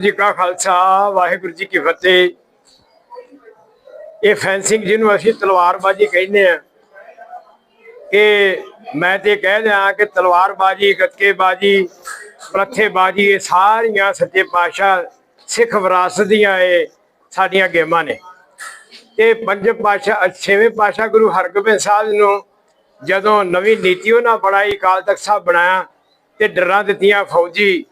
ਜੀ ਕਾ ਖਾਲਸਾ, ਵਾਹਿਗੁਰੂ ਜੀ ਕੀ ਫਤਿਹ। ਇਹ ਫੈਂਸਿੰਗ ਜਿਹਨੂੰ ਅਸੀਂ ਤਲਵਾਰਬਾਜ਼ੀ ਕਹਿੰਦੇ ਆ ਇਹ ਮੈਂ ਤੇ ਕਹਿ ਦਿਆਂ ਕਿ ਤਲਵਾਰਬਾਜ਼ੀ, ਗੱਤਕੇਬਾਜ਼ੀ ਪ੍ਰਥੇਬਾਜ਼ੀ ਇਹ ਸਾਰੀਆਂ ਸੱਚੇ ਪਾਤਸ਼ਾਹ ਸਿੱਖ ਵਿਰਾਸਤ ਦੀਆਂ ਇਹ ਸਾਡੀਆਂ ਗੇਮਾਂ ਨੇ। ਇਹ ਪੰਜਵੇਂ ਪਾਤਸ਼ਾਹ ਛੇਵੇਂ ਪਾਤਸ਼ਾਹ ਗੁਰੂ ਹਰਗੋਬਿੰਦ ਸਾਹਿਬ ਨੂੰ ਜਦੋਂ ਨਵੀਂ ਨੀਤੀ ਉਹਨਾਂ ਬਣਾਈ, ਅਕਾਲ ਤਖਤ ਸਾਹਿਬ ਬਣਾਇਆ ਤੇ ਡਰਾਂ ਦਿੱਤੀਆਂ ਫੌਜੀ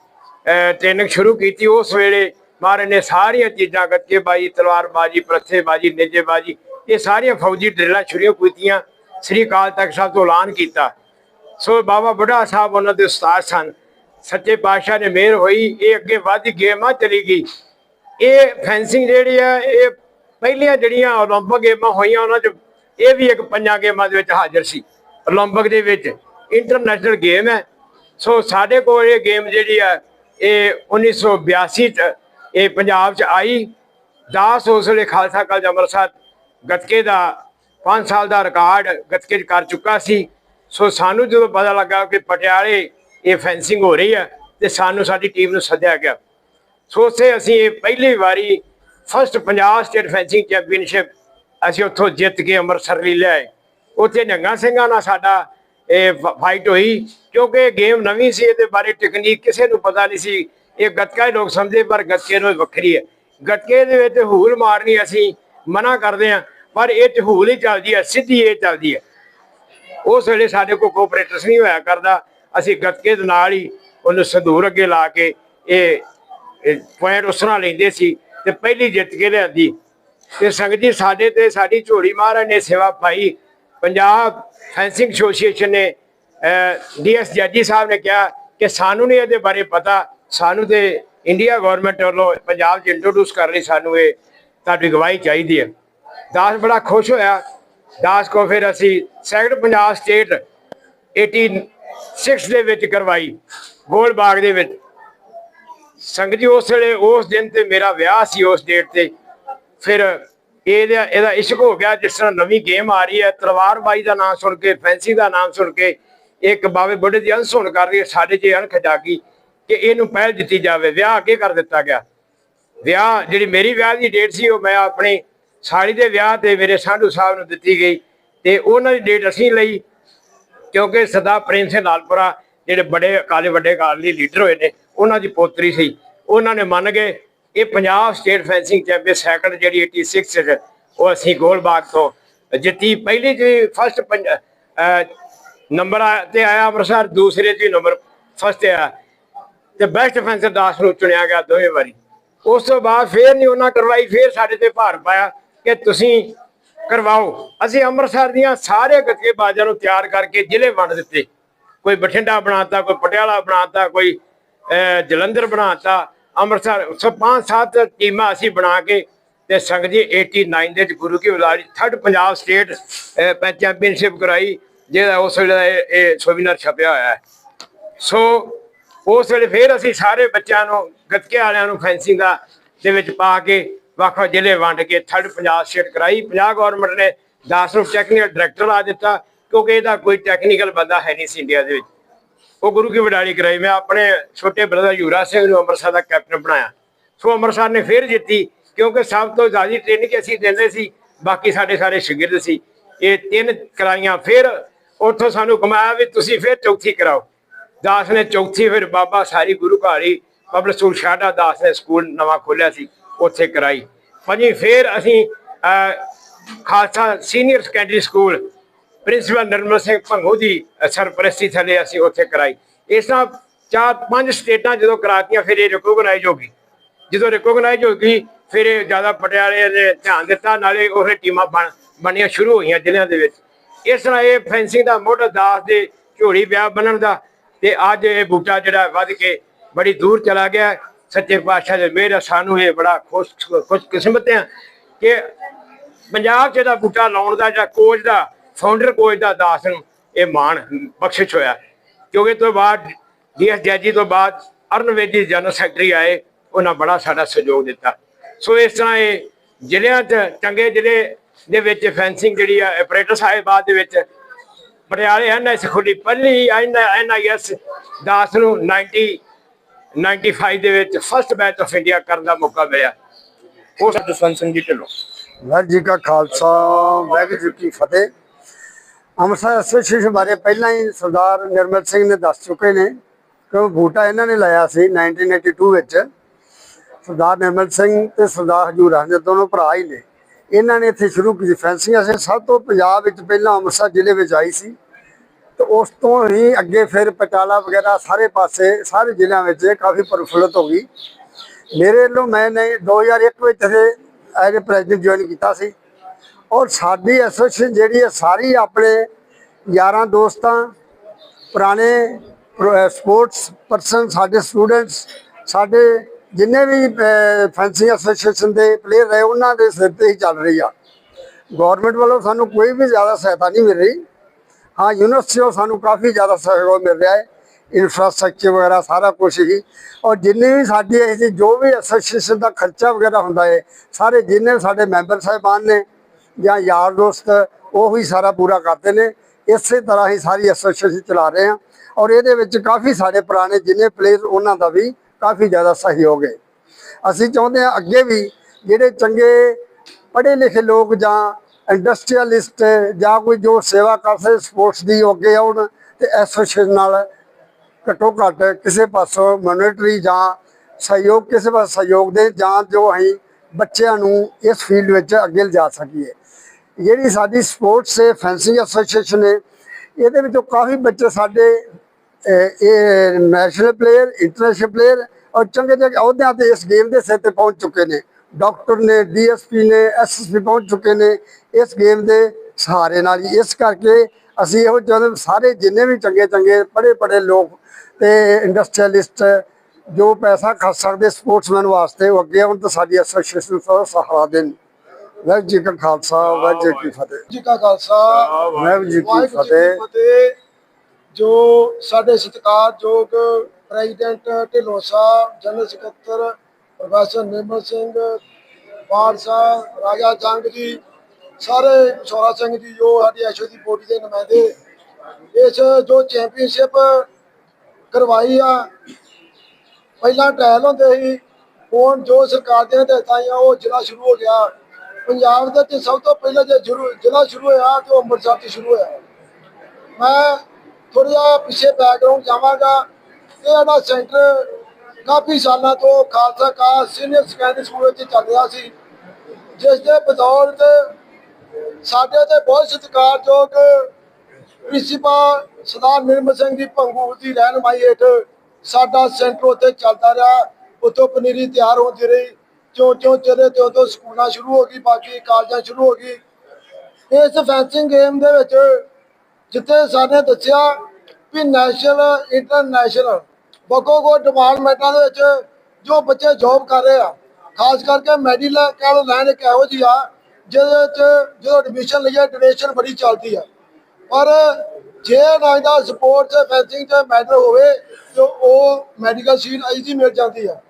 ਟ੍ਰੇਨਿੰਗ ਸ਼ੁਰੂ ਕੀਤੀ ਉਸ ਵੇਲੇ ਮਹਾਰਾਜ ਨੇ ਸਾਰੀਆਂ ਚੀਜ਼ਾਂ ਗੱਤਕੇਬਾਜ਼ੀ ਤਲਵਾਰਬਾਜ਼ੀ ਪ੍ਰਥੇਬਾਜ਼ੀ ਨੇਜੇਬਾਜ਼ੀ ਇਹ ਸਾਰੀਆਂ ਫੌਜੀ ਡਰਿਲਾਂ ਸ਼ੁਰੂ ਕੀਤੀਆਂ ਸ੍ਰੀ ਅਕਾਲ ਤਖਤ ਸਾਹਿਬ ਤੋਂ ਐਲਾਨ ਕੀਤਾ ਸੋ ਬਾਬਾ ਬੁੱਢਾ ਸਾਹਿਬ ਉਹਨਾਂ ਦੇ ਉਸਤਾਦ ਸਨ ਸੱਚੇ ਪਾਤਸ਼ਾਹ ਨੇ ਮਿਹਰ ਹੋਈ ਇਹ ਅੱਗੇ ਵੱਧ ਗੇਮਾਂ ਚਲੀ ਗਈ ਇਹ ਫੈਂਸਿੰਗ ਜਿਹੜੀ ਆ ਇਹ ਪਹਿਲੀਆਂ ਜਿਹੜੀਆਂ 올림픽 ਗੇਮਾਂ ਹੋਈਆਂ ਉਹਨਾਂ 'ਚ ਇਹ ਵੀ ਇੱਕ ਪੰਜਾਂ ਗੇਮਾਂ ਦੇ ਵਿੱਚ ਹਾਜ਼ਰ ਸੀ 올림픽 ਦੇ ਵਿੱਚ ਇੰਟਰਨੈਸ਼ਨਲ ਗੇਮ ਹੈ ਸੋ ਸਾਡੇ ਕੋਲ ਇਹ ਗੇਮ ਜਿਹੜੀ ਆ ਇਹ 1982 ਚ ਇਹ ਪੰਜਾਬ ਚ ਆਈ। ਦਾਸ ਉਸ ਵੇਲੇ ਖਾਲਸਾ ਕਾਲਜ ਅੰਮ੍ਰਿਤਸਰ ਗੱਤਕੇ ਦਾ 5 ਸਾਲ ਦਾ ਰਿਕਾਰਡ ਗੱਤਕੇ ਚ ਕਰ ਚੁੱਕਾ ਸੀ। ਸੋ ਸਾਨੂੰ ਜਦੋਂ ਪਤਾ ਲੱਗਾ ਕਿ ਪਟਿਆਲੇ ਇਹ ਫੈਂਸਿੰਗ ਹੋ ਰਹੀ ਹੈ ਤੇ ਸਾਨੂੰ ਸਾਡੀ ਟੀਮ ਨੂੰ ਸੱਦਿਆ ਗਿਆ। ਸੋ ਉੱਥੇ ਅਸੀਂ ਇਹ ਪਹਿਲੀ ਵਾਰੀ first Punjab state fencing championship ਅਸੀਂ ਉੱਥੋਂ ਜਿੱਤ ਕੇ ਅੰਮ੍ਰਿਤਸਰ ਲਈ ਲਿਆਏ। ਉੱਥੇ ਨੰਗਾ ਸਿੰਘਾਂ ਨਾਲ ਸਾਡਾ ਇਹ ਫਾਈਟ ਹੋਈ। ਕਿਉਂਕਿ ਇਹ ਗੇਮ ਨਵੀਂ ਸੀ, ਇਹਦੇ ਬਾਰੇ ਟੈਕਨੀਕ ਕਿਸੇ ਨੂੰ ਪਤਾ ਨਹੀਂ ਸੀ। ਇਹ ਗੱਤਕਾ ਹੀ ਲੋਕ ਸਮਝਦੇ, ਪਰ ਗੱਤਕੇ ਨੂੰ ਵੱਖਰੀ ਹੈ। ਗੱਤਕੇ ਦੇ ਵਿੱਚ ਹੂਲ ਮਾਰਨੀ ਅਸੀਂ ਮਨਾ ਕਰਦੇ ਹਾਂ, ਪਰ ਇਹ 'ਚ ਹੂਲ ਹੀ ਚੱਲਦੀ ਹੈ, ਸਿੱਧੀ ਇਹ ਚੱਲਦੀ ਹੈ। ਉਸ ਵੇਲੇ ਸਾਡੇ ਕੋਲ ਕੋਆਪਰੇਟਰਸ ਨਹੀਂ ਹੋਇਆ ਕਰਦਾ। ਅਸੀਂ ਗੱਤਕੇ ਦੇ ਨਾਲ ਹੀ ਉਹਨੂੰ ਸੰਦੂਰ ਅੱਗੇ ਲਾ ਕੇ ਇਹ ਪੁਆਇੰਟ ਉਸ ਨਾਲ ਲੈਂਦੇ ਸੀ ਤੇ ਪਹਿਲੀ ਜਿੱਤ ਕੇ ਲਿਆਂਦੀ। ਤੇ ਸੰਗਤ ਜੀ, ਸਾਡੇ ਤੇ ਸਾਡੀ ਝੋਲੀ ਮਹਾਰਾਜ ਨੇ ਸੇਵਾ ਪਾਈ। ਪੰਜਾਬ ਫੈਂਸਿੰਗ ਐਸੋਸੀਏਸ਼ਨ ਨੇ ਡੀਐਸ ਜੱਜੀ ਸਾਹਿਬ ਨੇ ਕਿਹਾ ਕਿ ਸਾਨੂੰ ਨਹੀਂ ਇਹਦੇ ਬਾਰੇ ਪਤਾ, ਸਾਨੂੰ ਤੇ ਇੰਡੀਆ ਗਵਰਨਮੈਂਟ ਵੱਲੋਂ ਪੰਜਾਬ 'ਚ ਇੰਟਰੋਡਿਊਸ ਕਰ ਲਈ ਸਾਨੂੰ ਇਹ ਤੁਹਾਡੀ ਗਵਾਹੀ ਚਾਹੀਦੀ ਹੈ। ਦਾਸ ਬੜਾ ਖੁਸ਼ ਹੋਇਆ। ਦਾਸ ਕੋ ਫਿਰ ਅਸੀਂ ਸੈਕੰਡ ਪੰਜਾਬ ਸਟੇਟ 86 ਦੇ ਵਿੱਚ ਕਰਵਾਈ, ਗੋਲ ਬਾਗ ਦੇ ਵਿੱਚ। ਸੰਗਤ ਜੀ, ਉਸ ਵੇਲੇ, ਉਸ ਦਿਨ ਤੇ ਮੇਰਾ ਵਿਆਹ ਸੀ ਉਸ ਡੇਟ ਤੇ। ਫਿਰ ਇਹਦਾ ਇਹਦਾ ਇਸ਼ਕ ਹੋ ਗਿਆ, ਜਿਸ ਤਰ੍ਹਾਂ ਨਵੀਂ ਗੇਮ ਆ ਰਹੀ ਹੈ। ਤਲਵਾਰ ਬਾਈ ਦਾ ਨਾਮ ਸੁਣ ਕੇ, ਫੈਂਸੀ ਦਾ ਨਾਮ ਸੁਣ ਕੇ, ਇੱਕ ਬਾਵੇ ਬੁੱਢੇ ਦੀ ਅਨਸੁਣ ਕਰ ਰਹੀ ਹੈ, ਸਾਡੇ 'ਚ ਅਣਖ ਜਾਗੀ, ਕਿ ਇਹਨੂੰ ਪਹਿਲ ਦਿੱਤੀ ਜਾਵੇ। ਵਿਆਹ ਅੱਗੇ ਕਰ ਦਿੱਤਾ ਗਿਆ। ਵਿਆਹ, ਜਿਹੜੀ ਮੇਰੀ ਵਿਆਹ ਦੀ ਡੇਟ ਸੀ, ਉਹ ਮੈਂ ਆਪਣੀ ਸਾੜੀ ਦੇ ਵਿਆਹ ਤੇ ਮੇਰੇ ਸਾਧੂ ਸਾਹਿਬ ਨੂੰ ਦਿੱਤੀ ਗਈ। ਤੇ ਉਹਨਾਂ ਦੀ ਡੇਟ ਅਸੀਂ ਲਈ, ਕਿਉਂਕਿ ਸਦਾ ਪ੍ਰੇਮ ਸਿੰਘ ਲਾਲਪੁਰਾ, ਜਿਹੜੇ ਬੜੇ ਅਕਾਲੇ ਵੱਡੇ ਅਕਾਲੀ ਲੀਡਰ ਹੋਏ ਨੇ, ਉਹਨਾਂ ਦੀ ਪੋਤਰੀ ਸੀ। ਉਹਨਾਂ ਨੇ ਮੰਨ ਗਏ ਇਹ Punjab state fencing champion second ਜਿਹੜੀ 86 ਚ ਉਹ ਅਸੀਂ ਗੋਲਬਾਗ ਤੋਂ ਜਿੱਤੀ। ਪਹਿਲੀ ਜੀ ਫਸਟ ਨੰਬਰ ਤੇ ਆਇਆ ਅੰਮ੍ਰਿਤਸਰ ਦੂਸਰੇ ਜੀ ਨੰਬਰ ਫਸਟ ਆਇਆ। ਤੇ ਬੈਸਟ ਫੈਂਸਰ ਦਾਸ ਨੂੰ ਚੁਣਿਆ ਗਿਆ ਦੋਵੇਂ ਵਾਰੀ। ਉਸ ਤੋਂ ਬਾਅਦ ਫੇਰ ਨਹੀਂ ਉਹਨਾਂ ਕਰਵਾਈ ਫੇਰ ਸਾਡੇ ਤੇ ਭਾਰ ਪਾਇਆ ਕਿ ਤੁਸੀਂ ਕਰਵਾਓ। ਅਸੀਂ ਅੰਮ੍ਰਿਤਸਰ ਦੀਆਂ ਸਾਰੇ ਗੱਤਕੇਬਾਜ਼ਾਂ ਨੂੰ ਤਿਆਰ ਕਰਕੇ ਜ਼ਿਲ੍ਹੇ ਵੰਡ ਦਿੱਤੇ। ਕੋਈ ਬਠਿੰਡਾ ਬਣਾਤਾ ਕੋਈ ਪਟਿਆਲਾ ਬਣਾਤਾ ਕੋਈ ਅਹ, ਜਲੰਧਰ ਬਣਾਤਾ। ਅੰਮ੍ਰਿਤਸਰ ਸੋ ਪੰਜ ਸੱਤ ਟੀਮਾਂ ਅਸੀਂ ਬਣਾ ਕੇ ਤੇ ਸੰਗਤ ਜੀ 89 ਦੇ ਵਿੱਚ ਗੁਰੂ ਕੀ ਉਲਾਰੀ ਥਰਡ ਪੰਜਾਬ ਸਟੇਟ ਚੈਂਪੀਅਨਸ਼ਿਪ ਕਰਾਈ ਜਿਹਦਾ ਉਸ ਵੇਲੇ ਇਹ- ਇਹ ਸੋਵੀਨਰ ਛਪਿਆ ਹੋਇਆ ਹੈ। ਸੋ ਉਸ ਵੇਲੇ ਫਿਰ ਅਸੀਂ ਸਾਰੇ ਬੱਚਿਆਂ ਨੂੰ, ਗੱਤਕੇ ਵਾਲਿਆਂ ਨੂੰ ਫੈਂਸਿੰਗ ਦਾ ਦੇ ਵਿੱਚ ਪਾ ਕੇ ਵੱਖ ਵੱਖ ਜ਼ਿਲ੍ਹੇ ਵੰਡ ਕੇ ਥਰਡ ਪੰਜਾਬ ਸਟੇਟ ਕਰਾਈ। ਪੰਜਾਬ ਗਵਰਨਮੈਂਟ ਨੇ 10 ਨੂੰ ਟੈਕਨੀਕਲ ਡਾਇਰੈਕਟਰ ਲਾ ਦਿੱਤਾ, ਕਿਉਂਕਿ ਇਹਦਾ ਕੋਈ ਟੈਕਨੀਕਲ ਬੰਦਾ ਹੈ ਨਹੀਂ ਸੀ ਇੰਡੀਆ ਦੇ ਵਿੱਚ। ਉਹ ਗੁਰੂ ਕੀ ਵਡਾਲੀ ਕਰਾਈ। ਮੈਂ ਆਪਣੇ ਛੋਟੇ ਬ੍ਰਦਰ ਯੁਵਰਾਜ ਸਿੰਘ ਨੂੰ ਅੰਮ੍ਰਿਤਸਰ ਦਾ ਕੈਪਟਨ ਬਣਾਇਆ। ਸੋ ਅੰਮ੍ਰਿਤਸਰ ਨੇ ਫਿਰ ਜਿੱਤੀ, ਕਿਉਂਕਿ ਸਭ ਤੋਂ ਜ਼ਿਆਦਾ ਟ੍ਰੇਨਿੰਗ ਅਸੀਂ ਦਿੰਦੇ ਸੀ, ਬਾਕੀ ਸਾਡੇ ਸਾਰੇ ਸ਼ਾਗਿਰਦ ਸੀ। ਇਹ ਤਿੰਨ ਕਰਾਈਆਂ, ਫਿਰ ਉੱਥੋਂ ਸਾਨੂੰ ਕਮਾਇਆ ਵੀ ਤੁਸੀਂ ਫਿਰ ਚੌਥੀ ਕਰਾਓ। ਦਾਸ ਨੇ ਚੌਥੀ, ਫਿਰ ਬਾਬਾ ਸਾਰੀ ਗੁਰੂ ਘਾੜੀ ਪਬਲਿਕ ਸਕੂਲ ਸ਼ਾਡਾ ਦਾਸ ਨੇ ਸਕੂਲ ਨਵਾਂ ਖੋਲਿਆ ਸੀ, ਉੱਥੇ ਕਰਾਈ। ਪੰਜੀ ਫਿਰ ਅਸੀਂ Khalsa senior secondary school principal Nirmal Singh Bhangu ਦੀ ਸਰਪ੍ਰਸਤੀ ਥੱਲੇ ਅਸੀਂ ਉੱਥੇ ਕਰਾਈ। ਇਸ ਤਰ੍ਹਾਂ ਚਾਰ, ਪੰਜ ਸਟੇਟਾਂ ਜਦੋਂ ਕਰਾਤੀਆਂ, ਫਿਰ ਇਹ ਰਿਕੋਗਨਾਈਜ਼ ਹੋ ਗਈ। ਜਦੋਂ ਰਿਕੋਗਨਾਈਜ਼ ਹੋ ਗਈ, ਫਿਰ ਇਹ ਜ਼ਿਆਦਾ ਪਟਿਆਲੇ ਨੇ ਧਿਆਨ ਦਿੱਤਾ, ਨਾਲੇ ਉਹ ਟੀਮਾਂ ਬਣ, ਬਣੀਆਂ ਸ਼ੁਰੂ ਹੋਈਆਂ ਜ਼ਿਲ੍ਹਿਆਂ ਦੇ ਵਿੱਚ। ਇਸ ਤਰ੍ਹਾਂ ਇਹ ਫੈਂਸਿੰਗ ਦਾ ਮੋਢਾ ਦਾਸ ਦੇ ਝੋੜੀ ਵਿਆਹ ਬਣਨ ਦਾ, ਤੇ ਅੱਜ ਇਹ ਬੂਟਾ ਜਿਹੜਾ ਵੱਧ ਕੇ ਬੜੀ ਦੂਰ ਚਲਾ ਗਿਆ। ਸੱਚੇ ਪਾਤਸ਼ਾਹ ਦੇ ਮਿਹਰ ਸਾਨੂੰ ਇਹ ਬੜਾ ਖੁਸ਼ ਖੁਸ਼ ਕਿਸਮਤ ਹੈ ਕਿ ਪੰਜਾਬ 'ਚ ਇਹਦਾ ਬੂਟਾ ਲਾਉਣ ਦਾ ਜਾਂ ਕੋਚ ਦਾ ਫਾਊਂਡਰ ਕੋਚ ਦਾ ਦਾਸ ਨੂੰ ਇਹ ਮਾਣ ਬਖਸ਼ਿਸ਼ ਹੋਇਆ। ਕਿਉਂਕਿ ਤੋਂ ਬਾਅਦ ਡੀਐਸ ਜੈਜੀ ਤੋਂ ਬਾਅਦ ਅਰਨ ਵੇਦੀ ਜਨਰਲ ਸੈਕਟਰੀ ਆਏ ਉਹਨਾਂ ਬੜਾ ਸਾਡਾ ਸਹਿਯੋਗ ਦਿੱਤਾ। ਸੋ ਇਸ ਤਰ੍ਹਾਂ ਇਹ ਜ਼ਿਲ੍ਹਿਆਂ 'ਚ ਚੰਗੇ ਜ਼ਿਲ੍ਹੇ ਦੇ ਵਿੱਚ ਫੈਂਸਿੰਗ ਜਿਹੜੀ ਆ ਆਪਰੇਟਰ ਸਾਹਿਬਾਦ ਦੇ ਵਿੱਚ ਪਟਿਆਲੇ ਐਨਐਸ ਖੁੱਲੀ ਪਹਿਲੀ ਐਨਆਈਐਸ ਦਾਸ ਨੂੰ 90 95 ਦੇ ਵਿੱਚ ਫਸਟ ਮੈਚ ਆਫ ਇੰਡੀਆ ਕਰਨ ਦਾ ਮੌਕਾ ਮਿਲਿਆ। ਉਸ ਜਸਵੰਤ ਸਿੰਘ ਜੀ ਢਿੱਲੋਂ। ਵਾਹਿਗੁਰੂ ਜੀ ਕਾ ਖਾਲਸਾ ਵਾਹਿਗੁਰੂ ਜੀ ਕੀ ਫਤਿਹ। ਅੰਮ੍ਰਿਤਸਰ ਐਸੋਸੀਏਸ਼ਨ ਬਾਰੇ ਪਹਿਲਾਂ ਹੀ ਸਰਦਾਰ ਨਿਰਮਲ ਸਿੰਘ ਨੇ ਦੱਸ ਚੁੱਕੇ ਨੇ ਕਿ ਉਹ ਬੂਟਾ ਇਹਨਾਂ ਨੇ ਲਾਇਆ ਸੀ 1982 ਵਿੱਚ। ਸਰਦਾਰ ਨਿਰਮਲ ਸਿੰਘ ਤੇ ਸਰਦਾਰ ਹਜੂਰ ਹਨ ਦੋਨੋਂ ਭਰਾ ਹੀ ਨੇ। ਇਹਨਾਂ ਨੇ ਇੱਥੇ ਸ਼ੁਰੂ ਕੀਤੀ ਫੈਂਸਿੰਗ ਅਸੀਂ ਸਭ ਤੋਂ ਪੰਜਾਬ ਵਿੱਚ ਪਹਿਲਾਂ ਅੰਮ੍ਰਿਤਸਰ ਜ਼ਿਲ੍ਹੇ ਵਿੱਚ ਆਈ ਸੀ। ਤੇ ਉਸ ਤੋਂ ਹੀ ਅੱਗੇ ਫਿਰ ਪਟਾਲਾ ਵਗੈਰਾ ਸਾਰੇ ਪਾਸੇ, ਸਾਰੇ ਜ਼ਿਲ੍ਹਿਆਂ ਵਿੱਚ ਕਾਫੀ ਪ੍ਰਫੁੱਲਤ ਹੋ ਗਈ। ਮੇਰੇ ਵੱਲੋਂ ਮੈਂ ਨੇ 2001 ਵਿੱਚ ਇਹ ਐਜ਼ ਪ੍ਰੈਜ਼ੀਡੈਂਟ ਜੁਆਇਨ ਕੀਤਾ ਸੀ। ਔਰ ਸਾਡੀ ਐਸੋਸੀਏਸ਼ਨ ਜਿਹੜੀ ਹੈ ਸਾਰੀ ਆਪਣੇ ਯਾਰਾਂ ਦੋਸਤਾਂ, ਪੁਰਾਣੇ ਸਪੋਰਟਸ ਪਰਸਨ, ਸਾਡੇ ਸਟੂਡੈਂਟਸ, ਸਾਡੇ ਜਿੰਨੇ ਵੀ ਫੈਂਸੀ ਐਸੋਸੀਏਸ਼ਨ ਦੇ ਪਲੇਅਰ ਰਹੇ, ਉਹਨਾਂ ਦੇ ਸਿਰ ਤੇ ਹੀ ਚੱਲ ਰਹੀ ਆ। ਗਵਰਨਮੈਂਟ ਵੱਲੋਂ ਸਾਨੂੰ ਕੋਈ ਵੀ ਜ਼ਿਆਦਾ ਸਹਾਇਤਾ ਨਹੀਂ ਮਿਲ ਰਹੀ। ਹਾਂ ਯੂਨੀਵਰਸਿਟੀ ਵੱਲੋਂ ਸਾਨੂੰ ਕਾਫੀ ਜ਼ਿਆਦਾ ਸਹਿਯੋਗ ਮਿਲ ਰਿਹਾ ਹੈ। ਇਨਫਰਾਸਟ੍ਰਕਚਰ ਵਗੈਰਾ, ਸਾਰਾ ਕੁਝ ਹੀ। ਔਰ ਜਿੰਨੇ ਵੀ ਸਾਡੀ ਇਹ ਜਿਹੀ ਜੋ ਵੀ ਐਸੋਸੀਏਸ਼ਨ ਦਾ ਖਰਚਾ ਵਗੈਰਾ ਹੁੰਦਾ ਹੈ, ਸਾਰੇ ਜਿੰਨੇ ਵੀ ਸਾਡੇ ਮੈਂਬਰ ਸਾਹਿਬਾਨ ਨੇ ਜਾਂ ਯਾਰ ਦੋਸਤ, ਉਹ ਹੀ ਸਾਰਾ ਪੂਰਾ ਕਰਦੇ ਨੇ। ਇਸੇ ਤਰ੍ਹਾਂ ਹੀ ਸਾਰੀ ਐਸੋਸੀਏਸ਼ਨ ਚਲਾ ਰਹੇ ਹਾਂ। ਔਰ ਇਹਦੇ ਵਿੱਚ ਕਾਫੀ ਸਾਰੇ ਪੁਰਾਣੇ ਜਿੰਨੇ ਪਲੇਅਰ ਉਹਨਾਂ ਦਾ ਵੀ ਕਾਫੀ ਜ਼ਿਆਦਾ ਸਹਿਯੋਗ ਹੈ। ਅਸੀਂ ਚਾਹੁੰਦੇ ਹਾਂ ਅੱਗੇ ਵੀ ਜਿਹੜੇ ਚੰਗੇ ਪੜ੍ਹੇ ਲਿਖੇ ਲੋਕ ਜਾਂ ਇੰਡਸਟਰੀਅਲਿਸਟ ਜਾਂ ਕੋਈ ਜੋ ਸੇਵਾ ਕਰ ਸਕੇ ਸਪੋਰਟਸ ਦੀ ਅੱਗੇ ਆਉਣ ਤੇ ਐਸੋਸੀਏਸ਼ਨ ਨਾਲ ਘੱਟੋ ਘੱਟ ਕਿਸੇ ਪਾਸੋਂ ਮੋਨਿਟਰੀ ਜਾਂ ਸਹਿਯੋਗ, ਕਿਸੇ ਪਾਸੇ ਸਹਿਯੋਗ ਦੇ ਜਾਂ ਜੋ ਅਸੀਂ ਬੱਚਿਆਂ ਨੂੰ ਇਸ ਫੀਲਡ ਵਿੱਚ ਅੱਗੇ ਲਿਜਾ ਸਕੀਏ। ਜਿਹੜੀ ਸਾਡੀ ਸਪੋਰਟਸ ਹੈ, ਫੈਂਸਿੰਗ ਐਸੋਸੀਏਸ਼ਨ ਹੈ, ਇਹਦੇ ਵਿੱਚੋਂ ਕਾਫੀ ਬੱਚੇ ਸਾਡੇ ਇਹ ਨੈਸ਼ਨਲ ਪਲੇਅਰ ਇੰਟਰਨੈਸ਼ਨਲ ਪਲੇਅਰ ਔਰ ਚੰਗੇ ਚੰਗੇ ਅਹੁਦਿਆਂ ਤੇ ਇਸ ਗੇਮ ਦੇ ਸਿਰ ਤੇ ਪਹੁੰਚ ਚੁੱਕੇ ਨੇ। ਡਾਕਟਰ ਨੇ ਡੀਐਸਪੀ ਨੇ ਐਸਐਸਪੀ ਪਹੁੰਚ ਚੁੱਕੇ ਨੇ ਇਸ ਗੇਮ ਦੇ ਸਹਾਰੇ ਨਾਲ ਹੀ। ਇਸ ਕਰਕੇ ਅਸੀਂ ਇਹੋ ਚਾਹੁੰਦੇ ਸਾਰੇ ਜਿੰਨੇ ਵੀ ਚੰਗੇ ਚੰਗੇ ਪੜ੍ਹੇ ਪੜ੍ਹੇ ਲੋਕ ਤੇ ਇੰਡਸਟਰੀਅਲਿਸਟ ਜੋ ਪੈਸਾ ਖਰਚ ਸਕਦੇ ਸਪੋਰਟਸਮੈਨ ਵਾਸਤੇ ਉਹ ਅੱਗੇ ਆਉਣ ਤਾਂ ਸਾਡੀ ਐਸੋਸੀਏਸ਼ਨ ਦਾ ਸਹਾਰਾ ਦੇਣ। ਵਾਹਿਗੁਰੂ ਜੀ ਕਾ ਖਾਲਸਾ ਵਾਹਿਗੁਰੂ ਜੀ ਕੀ ਫਤਿਹ। ਜੀ ਕਾ ਖਾਲਸਾ ਵਾਹਿਗੁਰੂ ਜੀ ਕੀ ਫਤਿਹ। ਜੋ ਸਾਡੇ ਸਤਿਕਾਰਯੋਗ ਪ੍ਰੈਜ਼ੀਡੈਂਟ ਢਿੱਲੋਂ ਸਾਹਿਬ ਜਨਰਲ ਸਕੱਤਰ ਪ੍ਰੋਫੈਸਰ ਨਿਰਮਲ ਸਿੰਘ ਸਾਹਿਬ ਰਾਜਾ ਜੰਗ ਜੀ ਸਾਰੇ ਸ਼ੋਰਾ ਸਿੰਘ ਜੀ ਜੋ ਸਾਡੀ ਐਸ਼ੋ ਦੀ ਬੋਡੀ ਦੇ ਨੁਮਾਇੰਦੇ ਇਸ ਜੋ ਚੈਂਪੀਅਨਸ਼ਿਪ ਕਰਵਾਈ ਆ ਪਹਿਲਾਂ ਟ੍ਰਾਇਲ ਹੁੰਦੇ ਸੀ ਹੁਣ ਜੋ ਸਰਕਾਰ ਦੀਆਂ ਹਦਾਇਤਾਂ ਆ ਉਹ ਜ਼ਿਲ੍ਹਾ ਸ਼ੁਰੂ ਹੋ ਗਿਆ। ਪੰਜਾਬ ਦੇ ਵਿੱਚ ਸਭ ਤੋਂ ਪਹਿਲਾਂ ਜੇ ਸ਼ੁਰੂ ਜ਼ਿਲ੍ਹਾ ਸ਼ੁਰੂ ਹੋਇਆ ਤੇ ਉਹ ਅੰਮ੍ਰਿਤਸਰ ਤੋਂ ਸ਼ੁਰੂ ਹੋਇਆ। ਮੈਂ ਥੋੜਾ ਜਿਹਾ ਪਿੱਛੇ ਬੈਕਗ੍ਰਾਉਂਡ ਜਾਵਾਂਗਾ। ਇਹ ਸਾਡਾ ਸੈਂਟਰ ਕਾਫੀ ਸਾਲਾਂ ਤੋਂ ਖਾਲਸਾ ਕਾ ਸੀਨੀਅਰ ਸੈਕੰਡਰੀ ਸਕੂਲ ਵਿੱਚ ਚੱਲ ਰਿਹਾ ਸੀ। ਜਿਸ ਦੇ ਬਦੌਲਤ ਸਾਡੇ ਤੇ ਬਹੁਤ ਸਤਿਕਾਰਯੋਗ ਪ੍ਰਿੰਸੀਪਲ ਸਰਦਾਰ ਨਿਰਮਲ ਸਿੰਘ ਜੀ ਭੰਗੂ ਦੀ ਰਹਿਨਮਾਈ ਹੇਠ ਸਾਡਾ ਸੈਂਟਰ ਉੱਤੇ ਚੱਲਦਾ ਰਿਹਾ। ਉੱਥੋਂ ਪਨੀਰੀ ਤਿਆਰ ਹੁੰਦੀ ਰਹੀ। ਚੋਂ ਚੋਂ ਚਲੇ ਤੇ ਉਦੋਂ ਸਕੂਲਾਂ ਸ਼ੁਰੂ ਹੋ ਗਈ, ਬਾਕੀ ਕਾਲਜਾਂ ਸ਼ੁਰੂ ਹੋ ਗਈ। ਇਸ ਫੈਂਸਿੰਗ ਗੇਮ ਦੇ ਵਿੱਚ ਜਿੱਥੇ ਸਾਡੇ ਦੱਸਿਆ ਵੀ ਨੈਸ਼ਨਲ ਇੰਟਰਨੈਸ਼ਨਲ ਵੱਖੋ ਵੱਖ ਡਿਪਾਰਟਮੈਂਟਾਂ ਦੇ ਵਿੱਚ ਜੋ ਬੱਚੇ ਜੌਬ ਕਰ ਰਹੇ ਆ, ਖਾਸ ਕਰਕੇ ਮੈਡੀਕਲ ਕਹਿ ਲਾਈਨ ਇੱਕ ਇਹੋ ਜਿਹੀ ਆ, ਜਿਹਦੇ ਵਿੱਚ ਜਦੋਂ ਐਡਮਿਸ਼ਨ ਲਈਏ ਡੋਨੇਸ਼ਨ ਬੜੀ ਚੱਲਦੀ ਆ। ਪਰ ਜੇ ਨਾ ਦਾ ਸਪੋਰਟਸ ਫੈਂਸਿੰਗ ਤੇ ਮੈਡਲ ਹੋਵੇ, ਤੇ ਉਹ ਮੈਡੀਕਲ ਸੀਟ ਈਜ਼ੀ ਮਿਲ ਜਾਂਦੀ ਆ।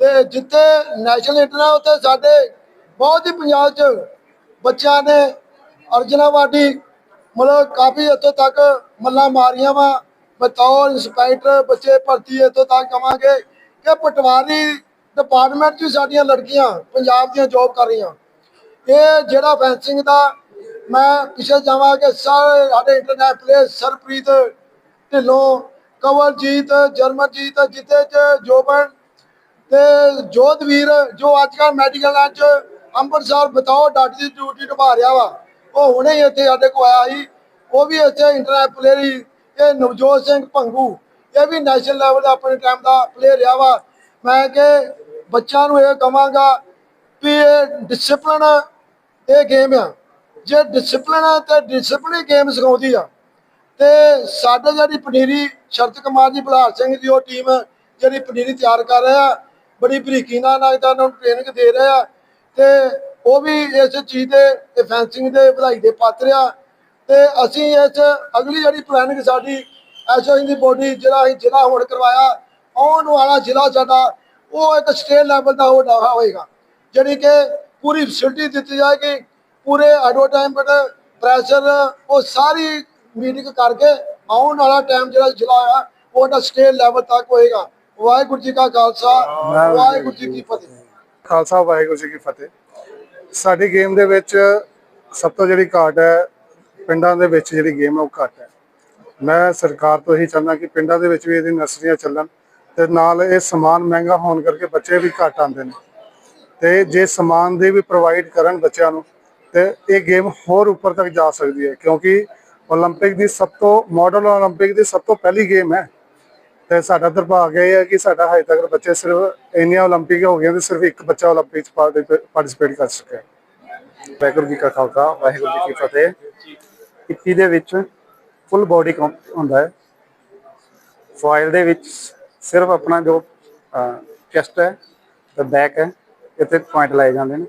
ਤੇ ਜਿੱਥੇ ਨੈਸ਼ਨਲ ਇੰਟਰਨੈਸ਼ਨਲ ਉੱਤੇ ਸਾਡੇ ਬਹੁਤ ਹੀ ਪੰਜਾਬ 'ਚ ਬੱਚਿਆਂ ਨੇ ਅਰਜਨਾ ਵਾਡੀ ਮਤਲਬ ਕਾਫੀ ਇੱਥੋਂ ਤੱਕ ਮੱਲਾਂ ਮਾਰੀਆਂ ਵਾ। ਬਤੌਰ ਇੰਸਪੈਕਟਰ ਬੱਚੇ ਭਰਤੀ ਇੱਥੋਂ ਤੱਕ ਕਵਾਂਗੇ ਕਿ ਪਟਵਾਰੀ ਡਿਪਾਰਟਮੈਂਟ 'ਚ ਸਾਡੀਆਂ ਲੜਕੀਆਂ ਪੰਜਾਬ ਦੀਆਂ ਜੌਬ ਕਰ ਰਹੀਆਂ। ਇਹ ਜਿਹੜਾ ਫੈਂਸਿੰਗ ਦਾ ਮੈਂ ਪਿੱਛੇ ਜਾਵਾਂ ਕਿ ਸਾਰੇ ਸਾਡੇ ਇੰਟਰਨੈਟ ਪਲੇਅਰ ਸਰਪ੍ਰੀਤ ਢਿੱਲੋਂ, ਕਵਲਜੀਤ, ਜਰਮਨਜੀਤ ਜਿੱਤੇ ਚ ਜੋਬਨ ਤੇ ਜੋਧਵੀਰ ਜੋ ਅੱਜ ਕੱਲ੍ਹ ਮੈਡੀਕਲ ਲਾਈਨ ਚ ਅੰਮ੍ਰਿਤਸਰ ਬਤਾਓ ਡਾਕਟਰ ਦੀ ਡਿਊਟੀ ਨਿਭਾ ਰਿਹਾ ਵਾ, ਉਹ ਹੁਣੇ ਹੀ ਇੱਥੇ ਸਾਡੇ ਕੋਲ ਆਇਆ ਸੀ। ਉਹ ਵੀ ਇੱਥੇ ਇੰਟਰਨੈਟ ਪਲੇਅਰ ਹੀ ਇਹ ਨਵਜੋਤ ਸਿੰਘ ਭੰਗੂ, ਇਹ ਵੀ ਨੈਸ਼ਨਲ ਲੈਵਲ ਦਾ ਆਪਣੇ ਟਾਈਮ ਦਾ ਪਲੇਅਰ ਰਿਹਾ ਵਾ। ਮੈਂ ਕਿ ਬੱਚਿਆਂ ਨੂੰ ਇਹ ਕਹਾਂਗਾ ਵੀ ਇਹ ਡਿਸਪਲਿਨ ਇਹ ਗੇਮ ਆ। ਜੇ ਡਿਸਪਲਿਨ ਤੇ ਡਿਸਪਲਿਨ ਗੇਮ ਸਿਖਾਉਂਦੀ ਆ, ਤੇ ਸਾਡੇ ਜਿਹੜੀ ਪਨੀਰੀ ਸ਼ਰਤ ਕੁਮਾਰ ਜੀ, ਬਲਹਾਰ ਸਿੰਘ ਦੀ ਉਹ ਟੀਮ ਜਿਹੜੀ ਪਨੀਰੀ ਤਿਆਰ ਕਰ ਰਿਹਾ ਬੜੀ ਬਰੀਕੀ ਨਾਲ ਨਾਲ ਉਹਨਾਂ ਨੂੰ ਟ੍ਰੇਨਿੰਗ ਦੇ ਰਹੇ ਆ। ਤੇ ਉਹ ਵੀ ਇਸ ਚੀਜ਼ ਦੇ ਫੈਂਸਿੰਗ ਦੇ ਵਧਾਈ ਦੇ ਪਾਤਰ ਆ। ਤੇ ਅਸੀਂ ਇਸ ਅਗਲੀ ਜਿਹੜੀ ਪਲੈਨਿੰਗ ਸਾਡੀ ਐਸਓ ਦੀ ਬੋਡੀ ਜਿਹੜਾ ਅਸੀਂ ਜ਼ਿਲ੍ਹਾ ਹੁਣ ਕਰਵਾਇਆ, ਆਉਣ ਵਾਲਾ ਜ਼ਿਲ੍ਹਾ ਸਾਡਾ, ਉਹ ਇੱਕ ਸਟੇਟ ਲੈਵਲ ਦਾ ਹੋਣਾ ਹੋਏਗਾ। ਜਿਹੜੀ ਕਿ ਪੂਰੀ ਫੈਸਿਲਿਟੀ ਦਿੱਤੀ ਜਾਏਗੀ, ਪੂਰੇ ਐਡਵਰਟਾਈਜ਼ਮੈਂਟ ਪ੍ਰੈਸ਼ਰ ਉਹ ਸਾਰੀ ਮੀਟਿੰਗ ਕਰਕੇ ਆਉਣ ਵਾਲਾ ਟਾਈਮ ਜਿਹੜਾ ਜ਼ਿਲ੍ਹਾ ਆ, ਉਹ ਦਾ ਸਟੇਟ ਲੈਵਲ ਤੱਕ ਹੋਏਗਾ। ਵਾਹਿਗੁਰੂ ਜੀ ਕਾ ਖਾਲਸਾ ਵਾਹਿਗੁਰੂ ਜੀ ਕੀ ਫਤਿਹ ਖਾਲਸਾ ਵਾਹਿਗੁਰੂ ਜੀ ਕੀ ਫਤਿਹ ਸਾਡੀ ਗੇਮ ਦੇ ਵਿੱਚ ਸਭ ਤੋਂ ਜਿਹੜੀ ਘਾਟ ਹੈ ਪਿੰਡਾਂ ਦੇ ਵਿੱਚ ਜਿਹੜੀ ਗੇਮ ਹੈ ਉਹ ਘੱਟ ਹੈ ਮੈਂ ਸਰਕਾਰ ਤੋਂ ਇਹੀ ਚਾਹੁੰਦਾ ਕਿ ਪਿੰਡਾਂ ਦੇ ਵਿੱਚ ਵੀ ਇਹਦੀ ਨਰਸਰੀਆਂ ਚੱਲਣ ਤੇ ਨਾਲ ਇਹ ਸਮਾਨ ਮਹਿੰਗਾ ਹੋਣ ਕਰਕੇ ਬੱਚੇ ਵੀ ਘੱਟ ਆਉਂਦੇ ਨੇ ਤੇ ਜੇ ਸਮਾਨ ਦੇ ਵੀ ਪ੍ਰੋਵਾਈਡ ਕਰਨ ਬੱਚਿਆਂ ਨੂੰ ਤੇ ਇਹ ਗੇਮ ਹੋਰ ਉੱਪਰ ਤੱਕ ਜਾ ਸਕਦੀ ਹੈ ਕਿਉਂਕਿ 올림픽 ਦੀ ਸਭ ਤੋਂ ਮਾਡਲ 올림픽 ਦੀ ਸਭ ਤੋਂ ਪਹਿਲੀ ਗੇਮ ਹੈ ਤੇ ਸਾਡਾ ਦੁਰਭਾਗ ਇਹ ਹੈ ਕਿ ਸਾਡਾ ਹਜੇ ਤੱਕ ਬੱਚੇ ਸਿਰਫ ਇੰਨੀਆਂ 올림픽 ਹੋ ਗਈਆਂ ਤੇ ਸਿਰਫ ਇੱਕ ਬੱਚਾ 올림픽 ਚ ਪਾਰਟਿਸਿਪੇਟ ਕਰ ਸਕਿਆ ਵਾਹਿਗੁਰੂ ਜੀ ਕਾ ਖਾਲਸਾ ਵਾਹਿਗੁਰੂ ਜੀ ਕੀ ਫਤਿਹ ਕਿੱਟੀ ਦੇ ਵਿੱਚ ਫੁੱਲ ਬਾਡੀ ਹੁੰਦਾ ਹੈ ਫਾਇਲ ਦੇ ਵਿੱਚ ਸਿਰਫ ਆਪਣਾ ਜੋ ਚੈਸਟ ਹੈ ਤੇ ਬੈਕ ਹੈ ਇੱਥੇ ਪੁਆਇੰਟ ਲਾਏ ਜਾਂਦੇ ਨੇ